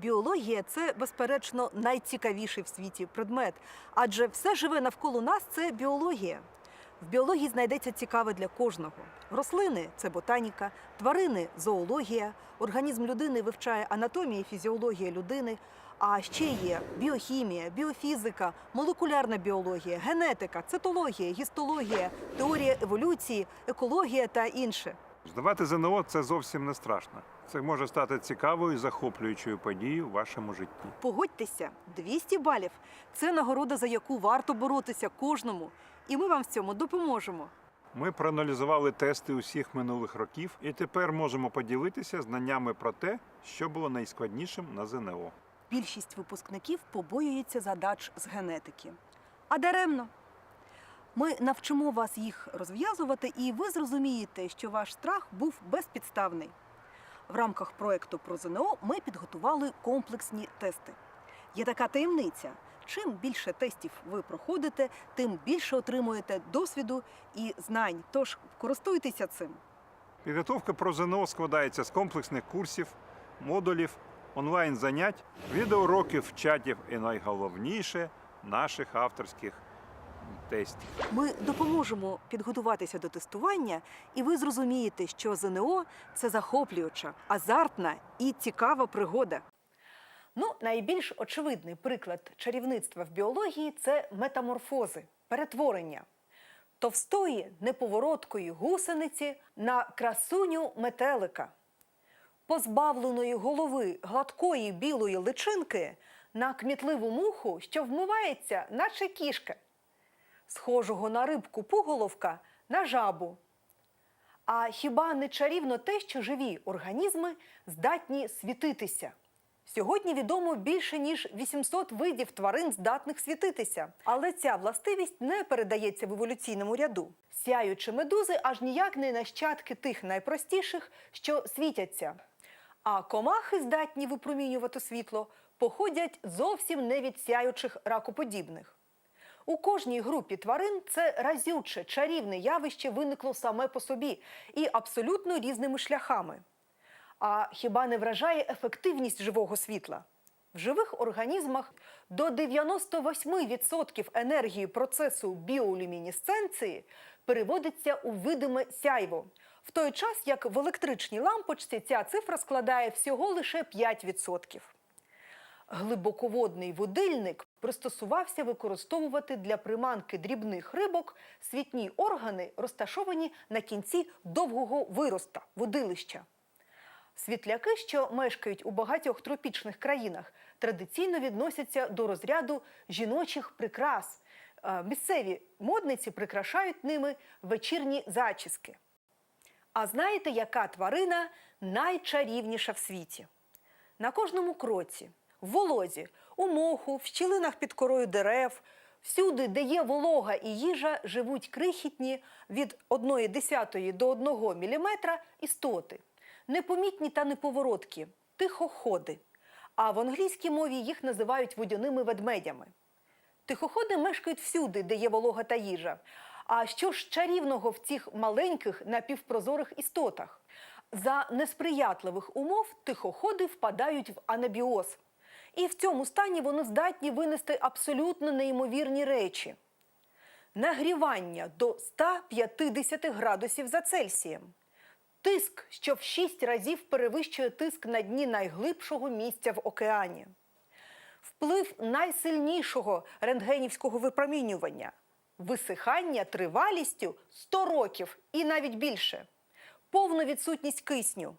Біологія це, безперечно, найцікавіший в світі предмет, адже все живе навколо нас це біологія. В біології знайдеться цікаве для кожного. Рослини це ботаніка, тварини зоологія, організм людини вивчає анатомія і фізіологія людини. А ще є біохімія, біофізика, молекулярна біологія, генетика, цитологія, гістологія, теорія еволюції, екологія та інше. Здавати ЗНО це зовсім не страшно. Це може стати цікавою, захоплюючою подією в вашому житті. Погодьтеся, 200 балів це нагорода, за яку варто боротися кожному, і ми вам в цьому допоможемо. Ми проаналізували тести усіх минулих років і тепер можемо поділитися знаннями про те, що було найскладнішим на ЗНО. Більшість випускників побоюється задач з генетики. А даремно. Ми навчимо вас їх розв'язувати, і ви зрозумієте, що ваш страх був безпідставний. В рамках проекту про ЗНО ми підготували комплексні тести. Є така таємниця. Чим більше тестів ви проходите, тим більше отримуєте досвіду і знань. Тож користуйтеся цим. Підготовка про ЗНО складається з комплексних курсів, модулів, онлайн-занять, відеоуроків, чатів і найголовніше наших авторських тестів. Ми допоможемо підготуватися до тестування, і ви зрозумієте, що ЗНО це захоплююча, азартна і цікава пригода. Ну, найбільш очевидний приклад чарівництва в біології це метаморфози, перетворення товстої неповороткої гусениці на красуню метелика, позбавленої голови гладкої білої личинки на кмітливу муху, що вмивається, наче кішка схожого на рибку пуголовка на жабу. А хіба не чарівно те, що живі організми здатні світитися? Сьогодні відомо більше ніж 800 видів тварин, здатних світитися. Але ця властивість не передається в еволюційному ряду. Сяючі медузи аж ніяк не нащадки тих найпростіших, що світяться. А комахи, здатні випромінювати світло, походять зовсім не від сяючих ракоподібних. У кожній групі тварин це разюче, чарівне явище виникло саме по собі і абсолютно різними шляхами. А хіба не вражає ефективність живого світла? В живих організмах до 98% енергії процесу біолюмінесценції переводиться у видиме сяйво, в той час як в електричній лампочці ця цифра складає всього лише 5%. Глибоководний водильник пристосувався використовувати для приманки дрібних рибок світні органи, розташовані на кінці довгого вироста водилища. Світляки, що мешкають у багатьох тропічних країнах, традиційно відносяться до розряду жіночих прикрас. Е, Місцеві модниці прикрашають ними вечірні зачіски. А знаєте, яка тварина найчарівніша в світі? На кожному кроці, в волозі, у моху, в щілинах під корою дерев, всюди, де є волога і їжа, живуть крихітні від 1,1 до 1 мм істоти. Непомітні та неповороткі, тихоходи. А в англійській мові їх називають водяними ведмедями. Тихоходи мешкають всюди, де є волога та їжа. А що ж чарівного в цих маленьких напівпрозорих істотах? За несприятливих умов тихоходи впадають в анабіоз. І в цьому стані вони здатні винести абсолютно неймовірні речі. Нагрівання до 150 градусів за Цельсієм. Тиск, що в 6 разів перевищує тиск на дні найглибшого місця в океані вплив найсильнішого рентгенівського випромінювання, висихання тривалістю 100 років і навіть більше, повну відсутність кисню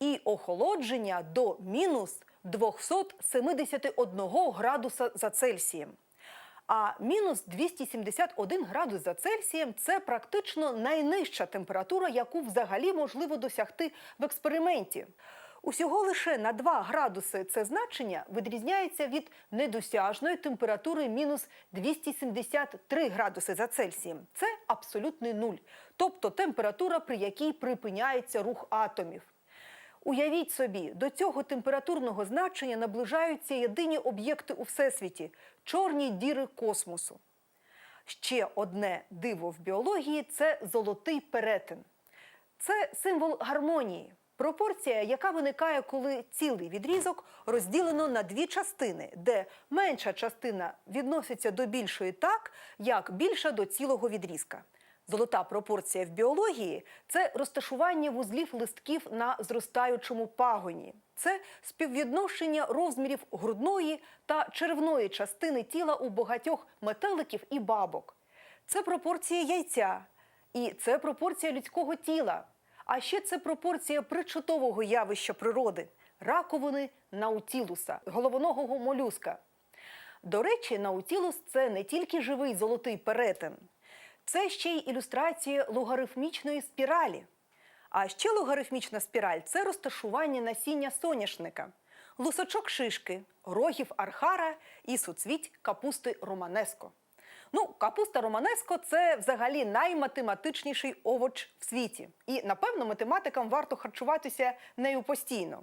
і охолодження до мінус 271 градуса за Цельсієм. А мінус 271 градус за Цельсієм це практично найнижча температура, яку взагалі можливо досягти в експерименті. Усього лише на 2 градуси це значення відрізняється від недосяжної температури мінус 273 градуси за Цельсієм. Це абсолютний нуль, тобто температура, при якій припиняється рух атомів. Уявіть собі, до цього температурного значення наближаються єдині об'єкти у всесвіті чорні діри космосу. Ще одне диво в біології це золотий перетин. Це символ гармонії. Пропорція, яка виникає, коли цілий відрізок розділено на дві частини, де менша частина відноситься до більшої так, як більша до цілого відрізка. Золота пропорція в біології це розташування вузлів листків на зростаючому пагоні. Це співвідношення розмірів грудної та черевної частини тіла у багатьох метеликів і бабок. Це пропорція яйця, і це пропорція людського тіла. А ще це пропорція причутового явища природи раковини наутілуса, головоногого молюска. До речі, наутілус це не тільки живий золотий перетин, це ще й ілюстрація логарифмічної спіралі. А ще логарифмічна спіраль це розташування насіння соняшника, лусочок шишки, рогів архара і суцвіть капусти романеско. Ну, капуста романеско це взагалі найматематичніший овоч в світі. І, напевно, математикам варто харчуватися нею постійно.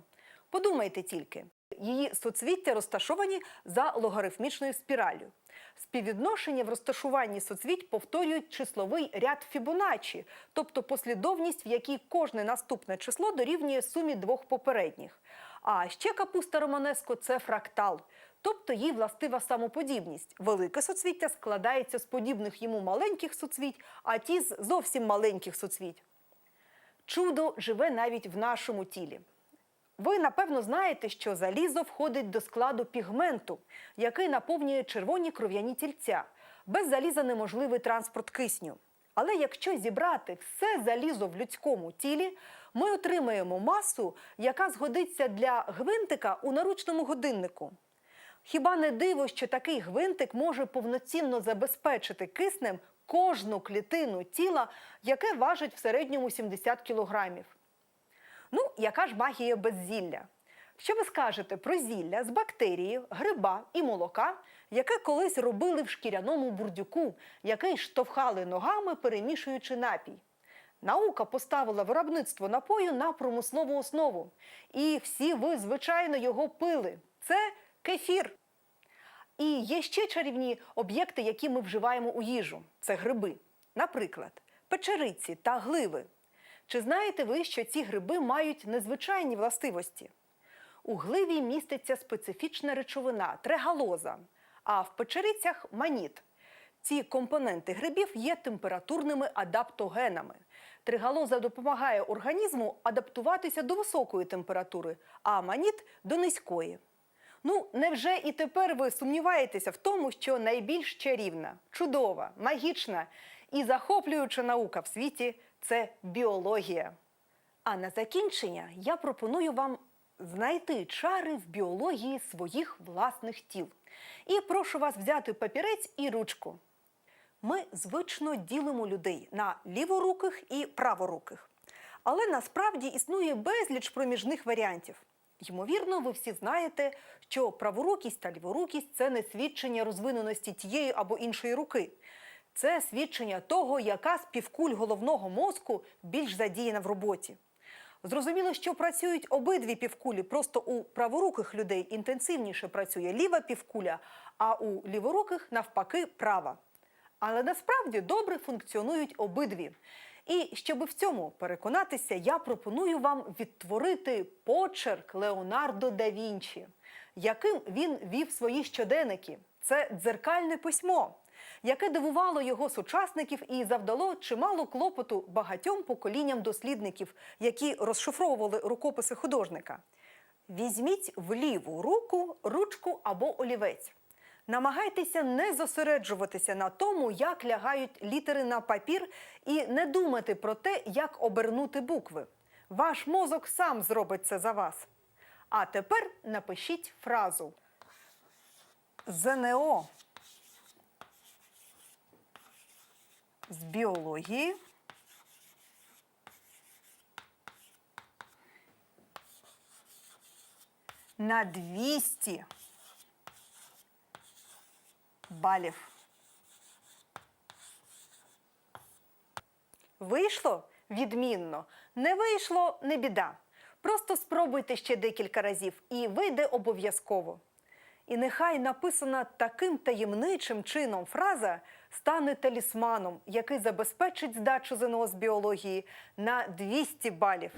Подумайте тільки, її соцвіття розташовані за логарифмічною спіраллю. Співвідношення в розташуванні соцвіть повторюють числовий ряд Фібоначчі, тобто послідовність, в якій кожне наступне число дорівнює сумі двох попередніх. А ще капуста романеско це фрактал, тобто їй властива самоподібність. Велике соцвіття складається з подібних йому маленьких соцвіть, а ті з зовсім маленьких соцвіть. Чудо живе навіть в нашому тілі. Ви напевно знаєте, що залізо входить до складу пігменту, який наповнює червоні кров'яні тільця. Без заліза неможливий транспорт кисню. Але якщо зібрати все залізо в людському тілі, ми отримаємо масу, яка згодиться для гвинтика у наручному годиннику. Хіба не диво, що такий гвинтик може повноцінно забезпечити киснем кожну клітину тіла, яке важить в середньому 70 кілограмів? Ну, яка ж магія без зілля? Що ви скажете про зілля з бактерії, гриба і молока, яке колись робили в шкіряному бурдюку, який штовхали ногами, перемішуючи напій? Наука поставила виробництво напою на промислову основу. І всі ви, звичайно, його пили. Це кефір. І є ще чарівні об'єкти, які ми вживаємо у їжу. Це гриби. Наприклад, печериці та гливи. Чи знаєте ви, що ці гриби мають незвичайні властивості? У гливі міститься специфічна речовина трегалоза, а в печерицях маніт. Ці компоненти грибів є температурними адаптогенами. Тригалоза допомагає організму адаптуватися до високої температури, а маніт до низької. Ну, невже і тепер ви сумніваєтеся в тому, що найбільш чарівна, чудова, магічна і захоплююча наука в світі це біологія. А на закінчення я пропоную вам знайти чари в біології своїх власних тіл. І прошу вас взяти папірець і ручку. Ми звично ділимо людей на ліворуких і праворуких. Але насправді існує безліч проміжних варіантів. Ймовірно, ви всі знаєте, що праворукість та ліворукість це не свідчення розвиненості тієї або іншої руки. Це свідчення того, яка з півкуль головного мозку більш задіяна в роботі. Зрозуміло, що працюють обидві півкулі, просто у праворуких людей інтенсивніше працює ліва півкуля, а у ліворуких навпаки права. Але насправді добре функціонують обидві. І щоб в цьому переконатися, я пропоную вам відтворити почерк Леонардо да Вінчі, яким він вів свої щоденники. Це дзеркальне письмо, яке дивувало його сучасників і завдало чимало клопоту багатьом поколінням дослідників, які розшифровували рукописи художника. Візьміть в ліву руку ручку або олівець. Намагайтеся не зосереджуватися на тому, як лягають літери на папір, і не думати про те, як обернути букви. Ваш мозок сам зробить це за вас. А тепер напишіть фразу ЗНО з біології. На 200 балів. Вийшло відмінно. Не вийшло не біда. Просто спробуйте ще декілька разів і вийде обов'язково. І нехай написана таким таємничим чином фраза стане талісманом, який забезпечить здачу ЗНО з біології на 200 балів.